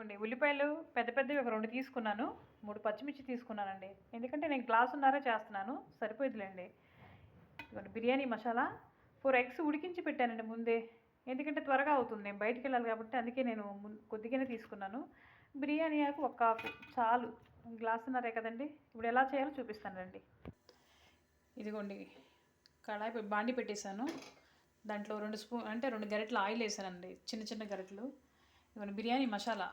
ఇదిగోండి ఉల్లిపాయలు పెద్ద పెద్దవి ఒక రెండు తీసుకున్నాను మూడు పచ్చిమిర్చి తీసుకున్నానండి. ఎందుకంటే నేను గ్లాస్ ఉన్నారా చేస్తున్నాను సరిపోయిద్దిలేండి. ఇదిగోండి బిర్యానీ మసాలా. ఫోర్ ఎగ్స్ ఉడికించి పెట్టానండి ముందే. ఎందుకంటే త్వరగా అవుతుంది నేను బయటికి వెళ్ళాలి కాబట్టి అందుకే నేను కొద్దిగానే తీసుకున్నాను. బిర్యానీ ఆకు ఒక్క ఆకు చాలు. గ్లాసున్నరే కదండి ఇప్పుడు ఎలా చేయాలో చూపిస్తానండి ఇదిగోండి కళాయి బాండి పెట్టేశాను. దాంట్లో రెండు స్పూన్ అంటే రెండు గరిటెలు ఆయిల్ వేసానండి చిన్న చిన్న గరిటెలు. ఇవన్నీ బిర్యానీ మసాలా.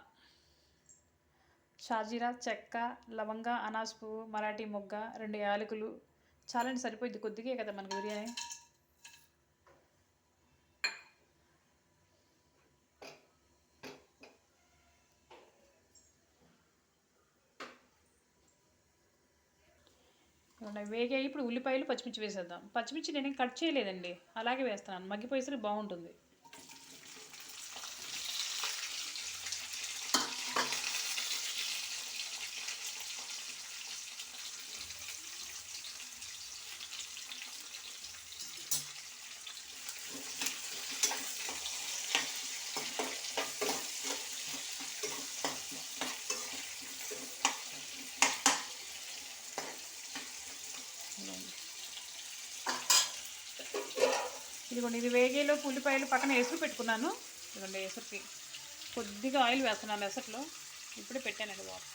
షాజీరా చెక్క లవంగ అనాస్ పువ్వు మరాఠీ మొగ్గ రెండు యాలకులు. చాలండి సరిపోయింది. కొద్దిగే కదా మనకి బిర్యానీ. వేగాయి. ఇప్పుడు ఉల్లిపాయలు పచ్చిమిర్చి వేసేద్దాం. పచ్చిమిర్చి నేను కట్ చేయలేదండి. అలాగే వేస్తున్నాను. మగ్గిపోయేసరికి బాగుంటుంది ఇదిగోండి. ఇదిగోండి ఇది వేగేలో ఉల్లిపాయలు పక్కన ఎసురు పెట్టుకున్నాను. ఇదిగోండి ఎసురుకి కొద్దిగా ఆయిల్ వేస్తున్నాను ఎసరులో. ఇప్పుడే పెట్టానండి బాబు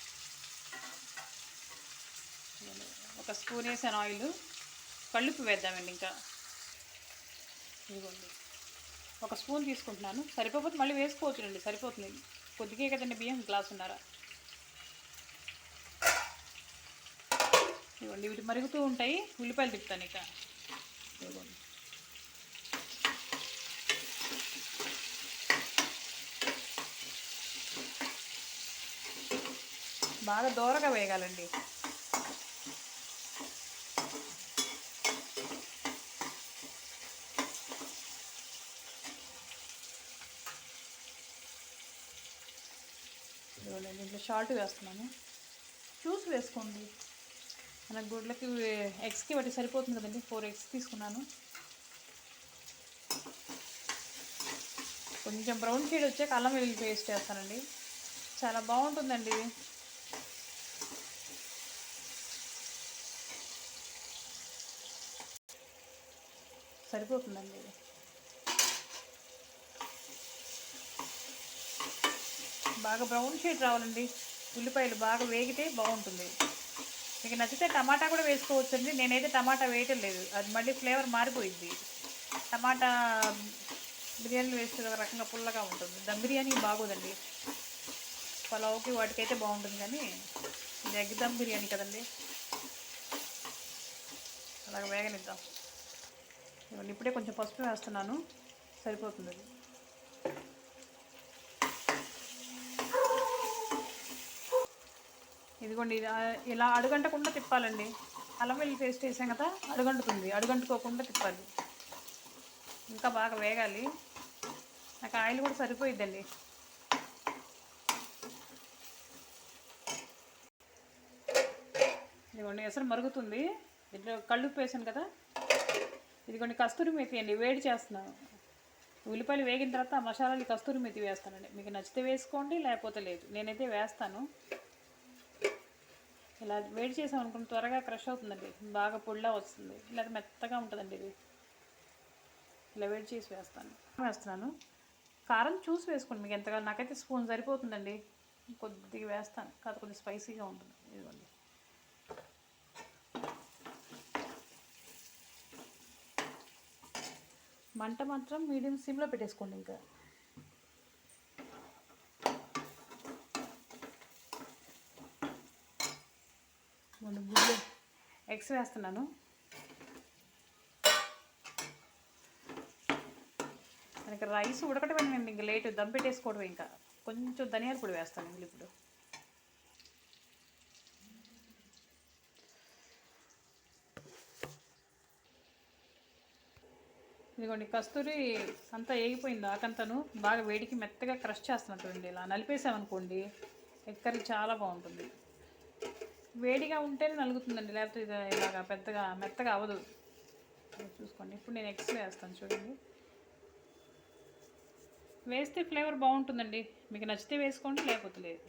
ఒక స్పూన్ వేసాను ఆయిల్. కళ్ళుప్పు వేద్దామండి ఇంకా. ఇదిగోండి ఒక స్పూన్ తీసుకుంటున్నాను. సరిపోతే మళ్ళీ వేసుకోవచ్చునండి సరిపోతుంది. కొద్దిగే కదండి బియ్యం గ్లాస్ ఉన్నారా ఇదిగోండి ఇవి మరుగుతూ ఉంటాయి. ఉల్లిపాయలు తిప్పుతాను ఇక. ఇదిగోండి. బాగా దూరగా వేగాలండి. ఇదిగోండి దీంట్లో షార్ట్ వేస్తున్నాను. చూసి వేసుకోండి. మన గుడ్లకి ఎగ్స్కి బట్టి సరిపోతుంది కదండి. ఫోర్ ఎగ్స్ తీసుకున్నాను. కొంచెం బ్రౌన్ షేడ్ వచ్చాక అల్లం వెల్లుల్లి పేస్ట్ వేస్తానండి. చాలా బాగుంటుందండి. సరిపోతుందండి ఇది బాగా బ్రౌన్ షేడ్ రావాలండి. ఉల్లిపాయలు బాగా వేగితే బాగుంటుంది. మీకు నచ్చితే టమాటా కూడా వేసుకోవచ్చండి. నేనైతే టమాటా వేయటం లేదు. అది మళ్ళీ ఫ్లేవర్ మారిపోయింది టమాటా బిర్యానీలు వేస్తే ఒక రకంగా పుల్లగా ఉంటుంది. దమ్ బిర్యానీ బాగోదండి. పలావ్కి వాటికైతే బాగుంటుంది కానీ ఇది ఎగ్ దమ్ బిర్యానీ కదండి. అలాగ వేగనిద్దాం. ఇదిగోండి ఇప్పుడే కొంచెం పసుపు వేస్తున్నాను. సరిపోతుంది అది. ఇదిగోండి ఇలా అడుగంటకుండా తిప్పాలండి. అల్లం వెల్లి పేస్ట్ వేసాం కదా అడుగంటుతుంది. అడుగంటుకోకుండా తిప్పాలి. ఇంకా బాగా వేగాలి. నాకు ఆయిల్ కూడా సరిపోయిద్దండి. ఇదిగోండి ఎసరు మరుగుతుంది. దీంట్లో కళ్ళు వేసాను కదా. ఇదిగోండి కస్తూరి మేతి అండి వేడి చేస్తున్నాను. ఉల్లిపాయలు వేగిన తర్వాత మసాలాలు కస్తూరి మెతి వేస్తానండి. మీకు నచ్చితే వేసుకోండి లేకపోతే లేదు. నేనైతే వేస్తాను. ఇలా వేడి చేసాం అనుకుని త్వరగా క్రష్ అవుతుందండి. బాగా పొడిలా వస్తుంది. లేదా మెత్తగా ఉంటుందండి ఇది. ఇలా వేడి చేసి వేస్తాను. వేస్తున్నాను. కారం చూసి వేసుకోండి. మీకు ఎంతగా నాకైతే స్పూన్ సరిపోతుందండి. కొద్దిగా వేస్తాను. కాదు కొద్దిగా స్పైసీగా ఉంటుంది. ఇదిగోండి. మంట మాత్రం మీడియం సిమ్లో పెట్టేసుకోండి ఇంకా. గుడ్లు ఎగ్స్ వేస్తున్నాను. మనకి రైస్ ఉడకటమేనండి ఇంకా లేట్ దమ్ పెట్టేసుకోవడం ఇంకా. కొంచెం ధనియాల పొడి వేస్తాను ఇప్పుడు. ఇదిగోండి కస్తూరి అంతా వేగిపోయింది ఆకంతను. బాగా వేడికి మెత్తగా క్రష్ చేస్తున్నట్టు ఇలా. నలిపేసామనుకోండి ఎక్కరి చాలా బాగుంటుంది. వేడిగా ఉంటేనే నలుగుతుందండి లేకపోతే ఇది ఇలాగా పెద్దగా మెత్తగా అవ్వదు. చూసుకోండి ఇప్పుడు నేను ఎగ్స్ వేస్తాను చూడండి. వేస్తే ఫ్లేవర్ బాగుంటుందండి. మీకు నచ్చితే వేసుకోండి లేకపోతే లేదు.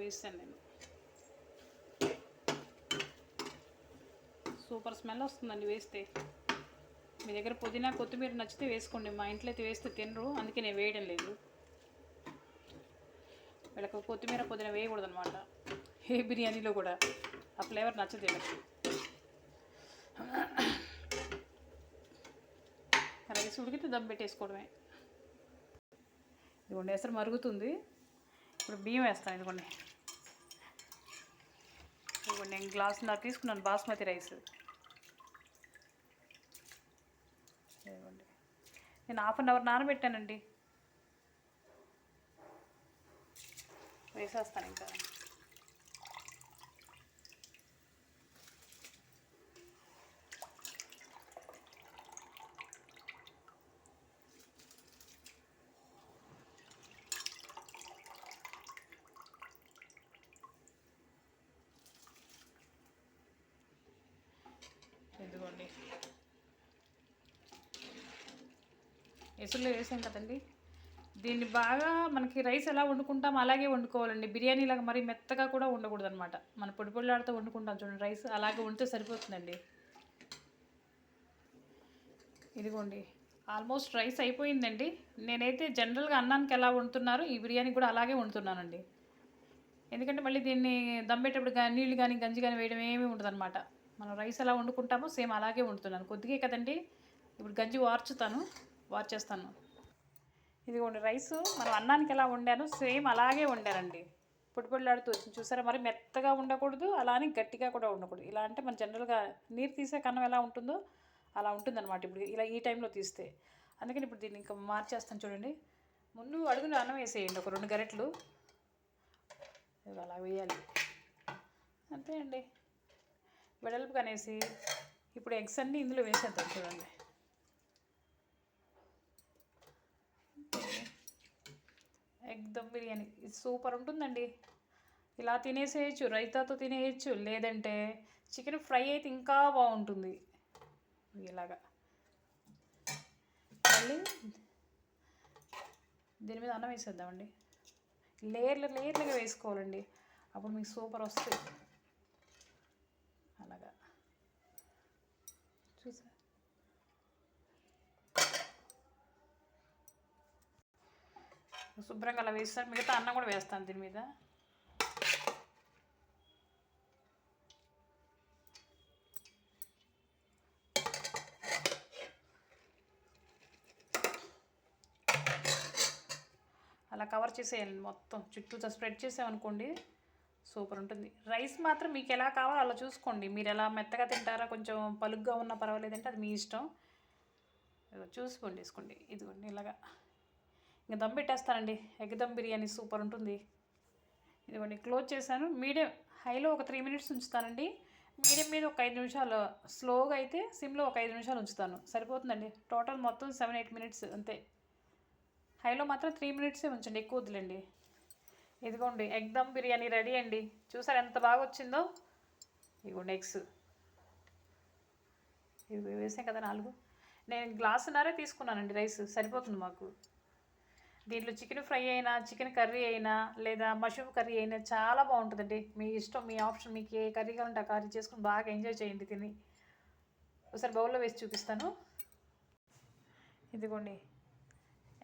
వేస్తాను నేను. సూపర్ స్మెల్ వస్తుందండి వేస్తే. మీ దగ్గర పుదీనా కొత్తిమీర నచ్చితే వేసుకోండి. మా ఇంట్లో అయితే వేస్తే తినరు. అందుకే నేను వేయడం లేదు. వీళ్ళకి కొత్తిమీర పుదీనా వేయకూడదు అనమాట ఏ బిర్యానీలో కూడా ఆ ఫ్లేవర్ నచ్చదు వీళ్ళకి. రైస్ ఉడికితే దమ్ పెట్టేసుకోవడమే. ఇదిగోండి ఎసరు మరుగుతుంది. ఇప్పుడు బియ్యం వేస్తాను ఇదిగోండి. ఇదిగోండి నేను గ్లాస్ నాకు తీసుకున్నాను బాస్మతి రైస్. ఇదిగోండి నేను హాఫ్ అన్ అవర్ నానబెట్టానండి. వేసేస్తాను ఇంకా. ఇదిగోండి. ఎసురులో వేసాం కదండి. దీన్ని బాగా మనకి రైస్ ఎలా వండుకుంటాం అలాగే వండుకోవాలండి. బిర్యానీ లాగా మరీ మెత్తగా కూడా ఉండకూడదు అనమాట మన పొడి పొడిలాడుతూ వండుకుంటాం చూడండి రైస్ అలాగే వండితే సరిపోతుందండి. ఇదిగోండి ఆల్మోస్ట్ రైస్ అయిపోయిందండి. నేనైతే జనరల్గా అన్నానికి ఎలా వండుతున్నారు ఈ బిర్యానీ కూడా అలాగే వండుతున్నానండి. ఎందుకంటే మళ్ళీ దీన్ని దమ్మేటప్పుడు కానీ నీళ్ళు కానీ గంజి కానీ వేయడం ఏమీ ఉండదన్నమాట. మనం రైస్ ఎలా వండుకుంటామో సేమ్ అలాగే వండుతున్నాను. కొద్దిగే కదండి ఇప్పుడు గంజి వార్చుతాను. వార్చేస్తాను ఇదిగోండి రైస్. మనం అన్నానికి ఎలా వండాను సేమ్ అలాగే వండానండి పొడిపొడిలాడుతూ వచ్చింది. చూసారా మరి మెత్తగా ఉండకూడదు అలా అని గట్టిగా కూడా ఉండకూడదు. ఇలా అంటే మన జనరల్గా నీరు తీసే కన్నం ఎలా ఉంటుందో అలా ఉంటుందన్నమాట ఇప్పుడు ఇలా ఈ టైంలో తీస్తే. అందుకని ఇప్పుడు దీన్ని ఇంకా మార్చేస్తాను చూడండి. ముందు అడుగులు అన్నం వేసేయండి ఒక రెండు గరెట్లు. అలా వేయాలి. అంతే అండి. వెడల్పు కనేసి ఇప్పుడు ఎగ్స్ అన్నీ ఇందులో వేసేద్దాం చూడండి. ఎగ్ దమ్ బిర్యానీ. ఇది సూపర్ ఉంటుందండి. ఇలా తినేసేయచ్చు రైతాతో తినేయచ్చు లేదంటే చికెన్ ఫ్రై అయితే ఇంకా బాగుంటుంది. ఇలాగా. మళ్ళీ దీని మీద అన్నం వేసేద్దామండి. లేయర్లు లేయర్లుగా వేసుకోవాలండి. అప్పుడు మీకు సూపర్ వస్తుంది. అలాగా. చూసా శుభ్రంగా అలా వేస్తాను మిగతా అన్నం కూడా వేస్తాను దీని మీద. అలా కవర్ చేసేయాలండి మొత్తం. చుట్టూతో స్ప్రెడ్ చేసామనుకోండి సూపర్ ఉంటుంది. రైస్ మాత్రం మీకు ఎలా కావాలో అలా చూసుకోండి. మీరు ఎలా మెత్తగా తింటారా కొంచెం పలుగ్గా ఉన్నా పర్వాలేదంటే అది మీ ఇష్టం. చూసుకోండి వేసుకోండి. ఇదిగోండి ఇలాగా. ఇంకా దమ్ పెట్టేస్తానండి. ఎగ్ దమ్ బిర్యానీ సూపర్ ఉంటుంది. ఇదిగోండి క్లోజ్ చేశాను. మీడియం హైలో ఒక త్రీ మినిట్స్ ఉంచుతానండి. మీడియం మీద ఒక ఐదు నిమిషాలు స్లోగా అయితే సిమ్లో ఒక ఐదు నిమిషాలు ఉంచుతాను. సరిపోతుందండి. టోటల్ మొత్తం సెవెన్ ఎయిట్ మినిట్స్ అంతే. హైలో మాత్రం త్రీ మినిట్సే ఉంచండి ఎక్కువ వద్దులేండి. ఇదిగోండి ఎగ్ దమ్ బిర్యానీ రెడీ అండి. చూసారు ఎంత బాగా వచ్చిందో? ఇదిగోండి ఎగ్స్. ఇవి వేసాం కదా నాలుగు. నేను గ్లాసున్నరే తీసుకున్నానండి రైస్. సరిపోతుంది మాకు. దీంట్లో చికెన్ ఫ్రై అయినా చికెన్ కర్రీ అయినా లేదా మష్రూమ్ కర్రీ అయినా చాలా బాగుంటుందండి. మీ ఇష్టం మీ ఆప్షన్ మీకు ఏ కర్రీ కావాలంటే ఆ కర్రీ చేసుకుని బాగా ఎంజాయ్ చేయండి తిని. ఒకసారి బౌల్లో వేసి చూపిస్తాను. ఇదిగోండి.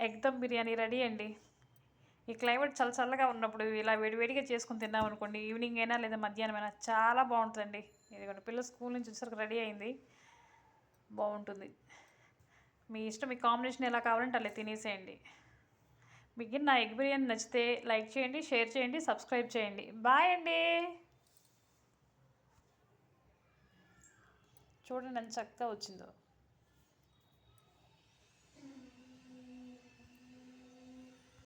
ఎగ్ దమ్ బిర్యానీ రెడీ అండి. ఈ క్లైమేట్ చాలా చల్లగా ఉన్నప్పుడు ఇలా వేడివేడిగా చేసుకుని తిన్నాం అనుకోండి ఈవినింగ్ అయినా లేదా మధ్యాహ్నం అయినా చాలా బాగుంటుందండి. ఇదిగోండి పిల్లలు స్కూల్ నుంచి వచ్చేసరికి రెడీ అయింది. బాగుంటుంది. మీ ఇష్టం మీ కాంబినేషన్ ఎలా కావాలంటే అలా తినేసేయండి. మీకు నా ఎగ్ బిర్యానీ నచ్చితే లైక్ చేయండి షేర్ చేయండి సబ్స్క్రైబ్ చేయండి. బాయ్ అండి. చూడండి ఎంత చక్కగా వచ్చిందో.